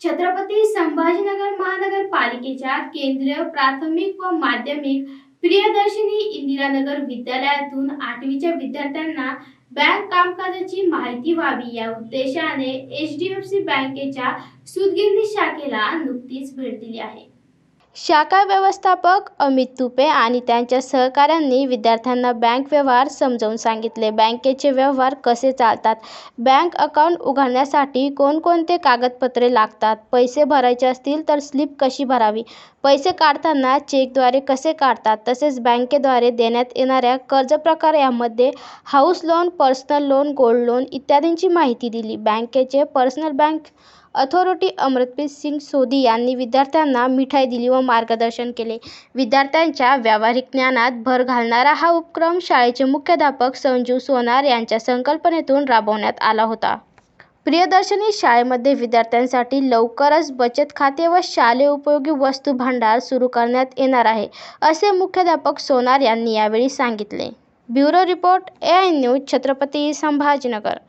छत्रपती संभाजीनगर महानगरपालिकेच्या केंद्रीय प्राथमिक व माध्यमिक प्रियदर्शिनी इंदिरानगर विद्यालयातून आठवीच्या विद्यार्थ्यांना बँक कामकाजाची माहिती व्हावी या उद्देशाने एच डी एफ सी बँकेच्या सुदगिरणी शाखेला नुकतीच भेट दिली आहे. शाखा व्यवस्थापक अमित तुपे आणि त्यांच्या सहकाऱ्यांनी विद्यार्थ्यांना बँक व्यवहार समजावून सांगितले. बँकेचे व्यवहार कसे चालतात? बँक अकाउंट उघडण्यासाठी कोणकोणते कागदपत्रे लागतात? पैसे भरायचे असतील तर स्लिप कशी भरावी? पैसे काढताना चेकद्वारे कसे काढतात? तसेच बँकेद्वारे देण्यात येणाऱ्या कर्ज प्रकार यामध्ये house loan personal loan gold loan इत्यादींची माहिती दिली. बँकेचे personal bank authority Amarpreet Singh Sodhi यांनी विद्यार्थ्यांना मिठाई दिली व मार्गदर्शन केले. विद्यार्थ्यांच्या व्यावहारिक ज्ञानात भर घालणारा हा उपक्रम शाळेचे मुख्याध्यापक संजीव सोनार यांच्या संकल्पनेतून राबवण्यात आला होता. प्रियदर्शनी शाळेमध्ये विद्यार्थ्यांसाठी लवकरच बचत खाते व शालेय उपयोगी वस्तू भांडार सुरू करण्यात येणार आहे असे मुख्याध्यापक सोनार यांनी यावेळी सांगितले. Bureau report A I news Chhatrapati Sambhajinagar.